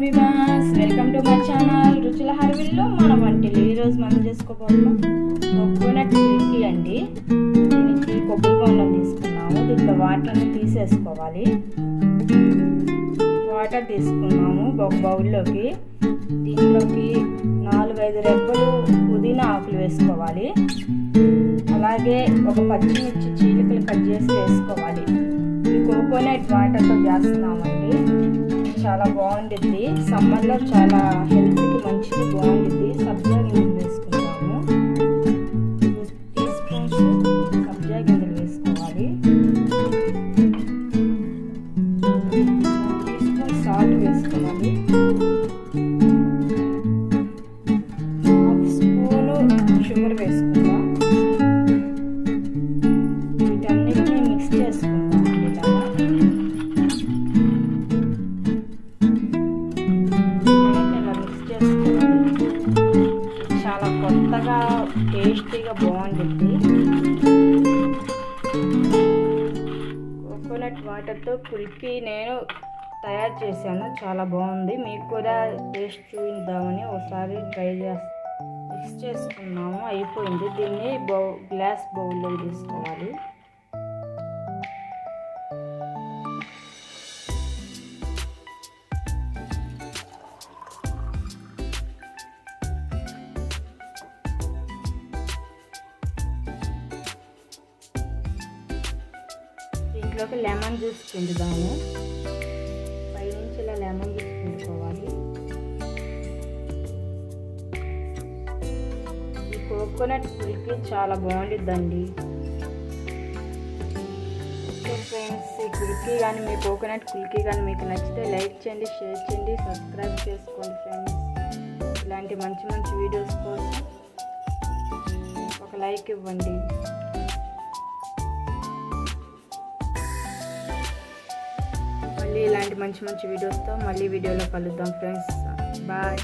వివాస్ welcome to my channel రుచుల హర్విల్లో. మన వంటలు ఈరోజు మనం చేసుకోబోతున్నాం? కోకోనట్ మిల్కీ అండి. దీనికి కొబ్బరి బొండం తీసుకున్నాము. దీంట్లో వాటర్ని తీసేసుకోవాలి. వాటర్ తీసుకున్నాము ఒక బౌల్లోకి. దీంట్లోకి నాలుగైదు రెబ్బలు పుదీనా ఆకులు వేసుకోవాలి. అలాగే ఒక పచ్చిమిర్చి చీలికలు కట్ చేసి వేసుకోవాలి. ఈ కోకోనట్ వాటర్తో చేస్తున్నామండి. చాలా బాగుంటుంది సమ్మర్లో చాలా హెల్త్కి మంచిది బాగుంటుంది సబ్జా గింజలు వేసుకుంటాము టీ స్పూన్స్ సబ్జా గింజలు వేసుకోవాలి. టీ స్పూన్ సాల్ట్ వేసుకోవాలి. హాఫ్ స్పూను షుగర్ వేసుకోవాలి. టేస్టీగా బాగుంటుంది. కోకోనట్ వాటర్తో కుల్ఫీ నేను తయారు చేశాను. చాలా బాగుంది. మీకు కూడా టేస్ట్ చూపిద్దామని ఒకసారి ట్రై చేస్తాను మిక్స్ చేసుకున్నాము. అయిపోయింది. దీన్ని బౌ గ్లాస్ బౌల్లో తీసుకోవాలి. దీంట్లోకి లెమన్ జ్యూస్ పిండుదాము. పైనుంచి ఇలా లెమన్ జ్యూస్ పిండుకోవాలి. ఈ కోకోనట్ కుల్ఫీ చాలా బాగుండిద్దండి. ఫ్రెండ్స్ ఈ కుల్కీ కానీ మీ కోకోనట్ కుల్కీ కానీ మీకు నచ్చితే లైక్ చేయండి షేర్ చేయండి సబ్స్క్రైబ్ చేసుకోండి ఫ్రెండ్స్. ఇలాంటి మంచి మంచి వీడియోస్ కోసం ఒక లైక్ ఇవ్వండి. ఇలాంటి మంచి మంచి వీడియోస్తో మళ్ళీ వీడియోలో కలుద్దాం ఫ్రెండ్స్ బాయ్